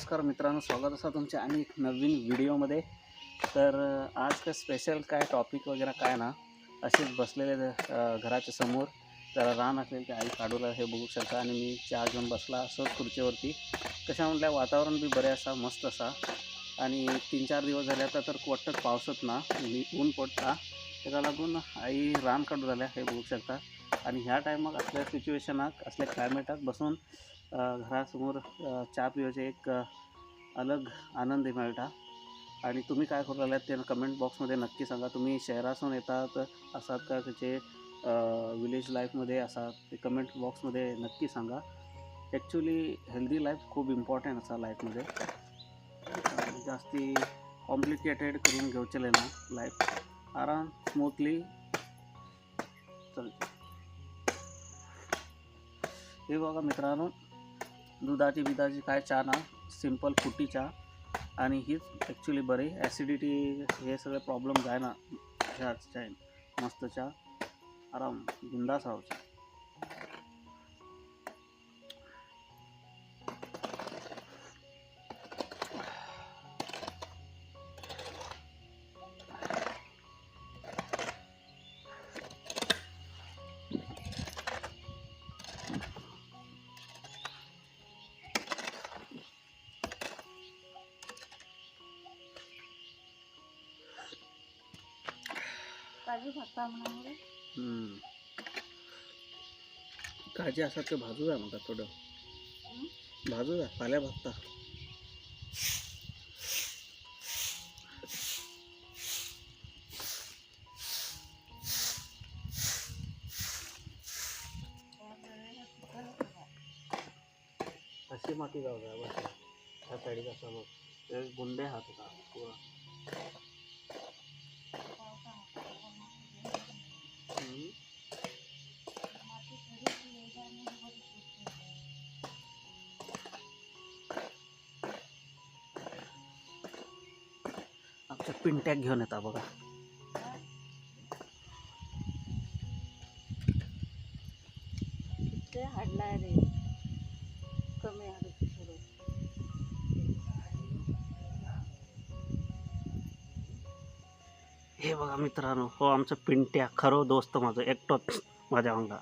नमस्कार मित्रांनो स्वागत असा तुमच्या आणि एक नवीन व्हिडिओमध्ये. तर आज काय स्पेशल काय टॉपिक वगैरे काय ना असेच बसलेले घराच्या समोर. जरा रान असेल ते आई काढूला हे बघू शकता. आणि मी चहा घेऊन बसला असोच खुर्चीवरती. कशा म्हटल्या वातावरण बी बरे असा मस्त असा. आणि तीन चार दिवस झाले आता तर वाटत पावसत ना मी ऊन पडता. त्याला लागून आई रान काढू झाल्या हे बघू शकता. आणि ह्या टायमाक असल्या सिच्युएशनाक असल्या क्लायमेटात बसून घरासमोर चहा पिवचे एक अलग आनंद मेळटा आणि तुम्ही काय करू लागल्यात ते कमेंट बॉक्समध्ये नक्की सांगा. तुम्ही शहरासून येतात असात का? त्याचे विलेज लाईफमध्ये असात ते कमेंट बॉक्समध्ये नक्की सांगा. ॲक्च्युली हेल्दी लाईफ खूप इम्पॉर्टंट असा लाईफमध्ये जास्ती कॉम्प्लिकेटेड करून घेवचेले ना लाईफ आराम स्मूथली चल हे बघा मित्रांनो दुधाची बिधाची काय चहा ना सिंपल फुटी चहा आणि हीच ॲक्च्युली बरी. ॲसिडिटी हे सगळे प्रॉब्लेम जाय ना ह्याच चाय मस्त चहा. आराम. बिंदास राहायचा काजू भाता म्हणून हम्म. काळजी असतात ते भाजू द्या म्हणतात थोडं. भाजू द्या पाल्या भाजता. अशी माती जाऊ द्या बस ह्या बघ ते गुंडे हात होता पुरा. पिंट्याक घेऊन येता बघा. हाडलाय रे कमी हे बघा मित्रांनो हो आमचं पिंट्या खरो दोस्त माझं एकटोच माझ्या अंगा.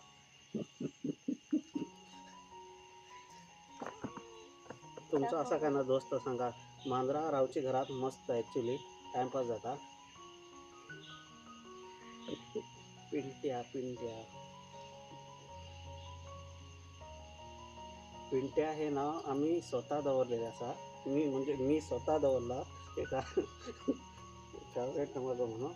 तुमचा असा काय ना दोस्त सांगा मांजरा रावची घरात मस्त ॲक्च्युली टाइमपास जाता. पिंट्या पिंट्या पिंट्या हे नाव आम्ही स्वतः दवरलेले असा. मी म्हणजे मी स्वतः दवरला. एका फेवरेट नंबर म्हणून.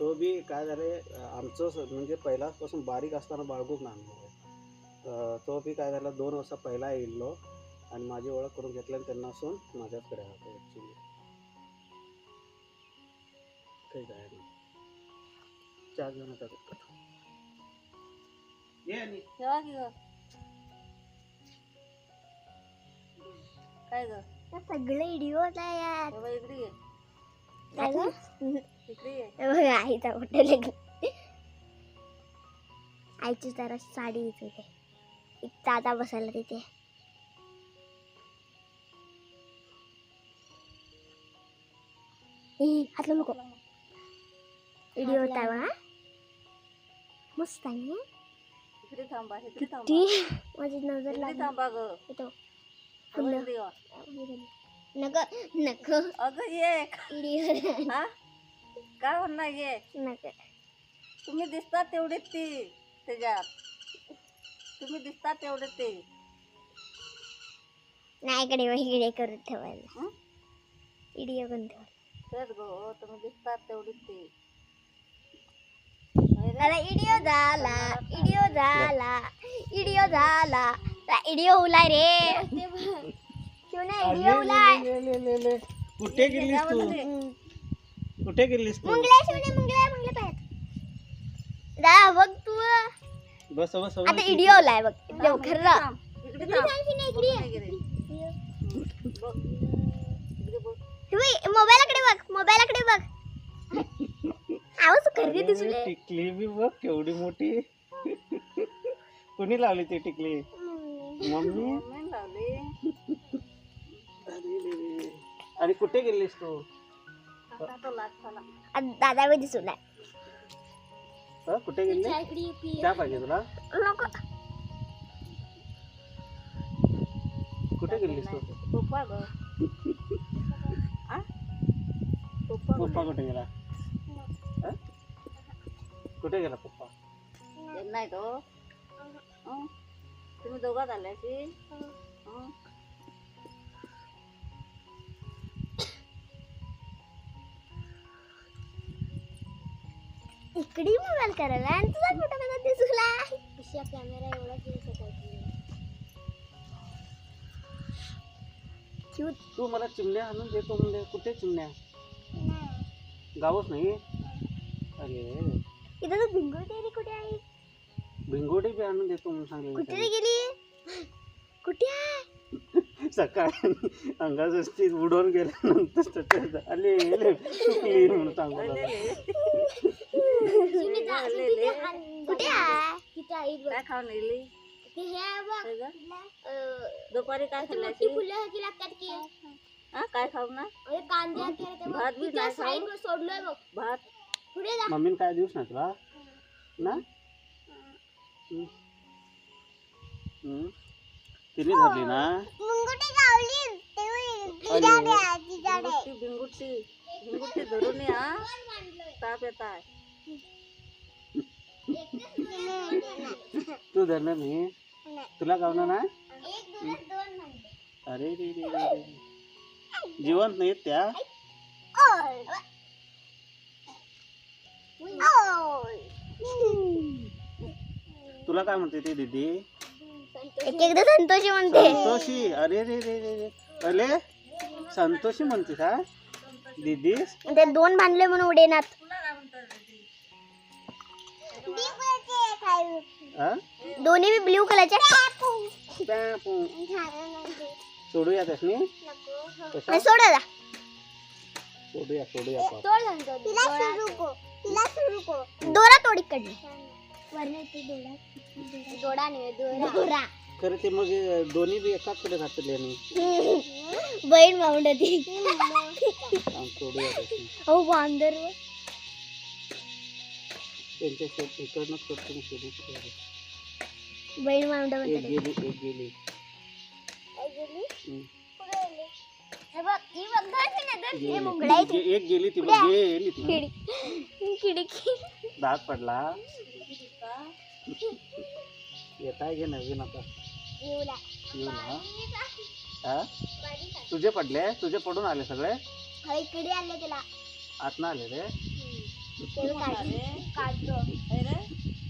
तो बी काय झाले आमचं म्हणजे पहिल्यापासून बारीक असताना बाळगूक आणलो तो बी काय झाला दोन वर्षा पहिला येयलो आणि माझी ओळख करून घेतल्याने त्यांना असून माझ्याचकडे राहतो ॲक्च्युली काही काय नाही. ये आणि तेव्हा की ग. काय ग? सगळे व्हिडिओ यार. तेव्हा इकडे ये. काय गं? इकडे ये. हे बघा आईचा फोटो लागला आईची जरा साडी एक दादा बसायला तिथे. ए, हातला नको. व्हिडिओ बघा मस्त आहे? इकडे थांबा इकडे थांबा माझी नज़र इकडे लागली थांबा ग फुलं. इकडे ये. नको नको अगं ये व्हिडिओ हा काय म्हणणार ये नको तुम्ही दिसतात तेवढेच ती त्याच्यात तुम्ही दिसतात तेवढे ते नाही इकडे इकडे करून ठेवायला हं? व्हिडिओ करून ठेवायला तेच गो तुम्ही दिसतात तेवढेच ते मला व्हिडिओ झाला व्हिडिओ झाला व्हिडिओ झाला. व्हिडिओ उलाय रे. क्यों नाही व्हिडिओ उलाय कुठे गेलीस तू. कुठे गेलीस तू? मुंगल्या शिवणे मुंगल्या मुंगल्या पाहत दा बघ तू. बस बस आता व्हिडिओ उलाय बघ. इकडे बघ. मोबाईलाकडे बघ मोबाईलाकडे बघ. आवाज खरी दिसले टिकली बी बघ केवढी मोठी. कोणी लावली ती टिकली. मम्मी? लावली. आणि कुठे गेलीस तू? तो दादा बी दिसून नाही हं? कुठे गेली? चहा पाहिजे तुला. नको. कुठे गेलीस तू? पप्पा कुठे गेला? कुठे गेला पप्पा? येत नाही तो हं? तुम्ही दोघात आल्याशी हं? इकडे मोबाईल करायला आणि तुझा फोटो कसा दिसला? पिशा कॅमेरा एवढा क्यूट तू मला चिमण्या आणून देतो म्हणजे कुठे चिमण्या? गावच नाही अरे इथं तर भिंगोळ टेरी कुठे आहे भिंगोडी बी आणून देतो म्हणून कुठे रे सांगितलं गेली कुठे आहे सकाळी अंगाची उडवून गेल्यानंतर त्याच्यात आले आले चुकली म्हणून सांगू लागला. कुठे आहे तिथे आहे बघ. काय खाऊन येली ते हे आहे बघ. काय ग? अं, दुपारी काय ती मोठी खाल्ल्याशी फुलं ह्याची लागतात की हा काय खाऊ ना अरे कांदे वगैरे ते बघ. भात बी तिथे नाही side खाऊ. वर सोडलोय बघ भात पुढे जा. मम्मीने काय दिवस ना तुला? ना? हम्म. हम्म. तिने धरली ना? मुंगटी गावली धरून या. ताप येत आहे तू धरलं नाही? तुला गावलं ना? एक दोन दोन म्हणले अरे रे रे रे रे. जिवंत नाहीत त्या? तुला काय म्हणते ते दीदी? एक एकदा संतोषी म्हणते. संतोषी? अरे रे रे रे रे. अरे संतोषी म्हणते का? दीदी? ते दोन बांधले म्हणून उडेनात. हा दोन्ही बी ब्ल्यू कलरचे. सोडूया त्यासनी कशा सोड जा. सोडूया सोडूया. तोडी कडली दोडा नाही दोरा खरं ते मग हे दोन्ही बी एकाचकडे घातले आणि बहीण माउंड ती सोडूया त्यासनी हो बांदर त्यांच्या शेत इकडनंच करतो सोडू बहीण माउंड एक गेली एक गेली हम्म. एक ती बघ गेली ती खिडकी दात पडला। येत आहे घे नवीन आता। ना हा। तुझे पडले? तुझे पडून आले सगळे? इकडे आले त्याला आत ना आले रे। काढतो. हे रे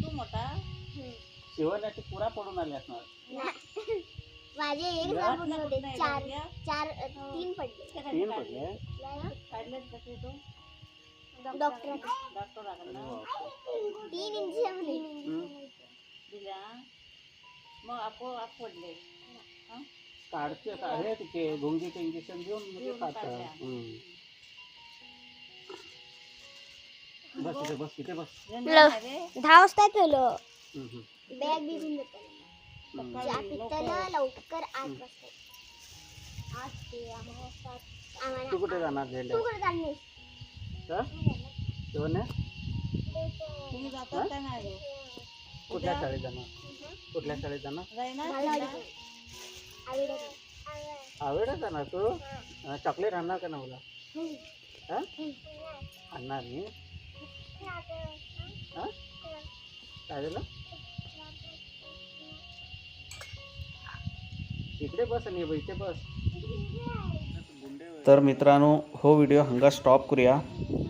तू मोठा? शिवण्याचे पुरा पडून आले असणार. माझे एक या. पडले होते चार चार अ, तीन पडले. तीन पडले? काढलेत कसे तू? डॉक्टर डॉक्टर लागला ना? तीन इंच हम्म. दिल्या मग आपो आप पडले काढते का- हे तिचे गुंगीचे इंजेक्शन देऊन मग ते देऊन काढतात काढल्या. हम्म. बस इथे बस इथे बस. लो. दहा वाजता ठेवलं हम्म, हम्म. बॅग बी घेऊन देतो. हम्म. चहा पिताना लवकर आठ वाजता आठ ते आम्हाला आम्हाला तू कुठे जाणार घ्यायला तू कुठे जाणीस का? शिवण्या तुम्ही जातात का नाही कुठल्या शाळेत जाणार? कुठल्या शाळेत जाणार? आवडत आवड जाणार तू? चॉकलेट आणणार का ना मला हा? आणणार मी हा? काय झालं इकडे बस आणि इथे बस. तर मित्रांनो हो व्हिडिओ हांगा स्टॉप करूया.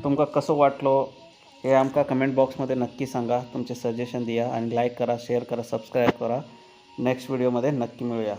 तुमका कसं वाटलो हे आमका कमेंट बॉक्समध्ये नक्की सांगा. तुमचे सजेशन दिया आणि लाईक करा शेअर करा सबस्क्राईब करा. नेक्स्ट व्हिडिओमध्ये नक्की मिळूया.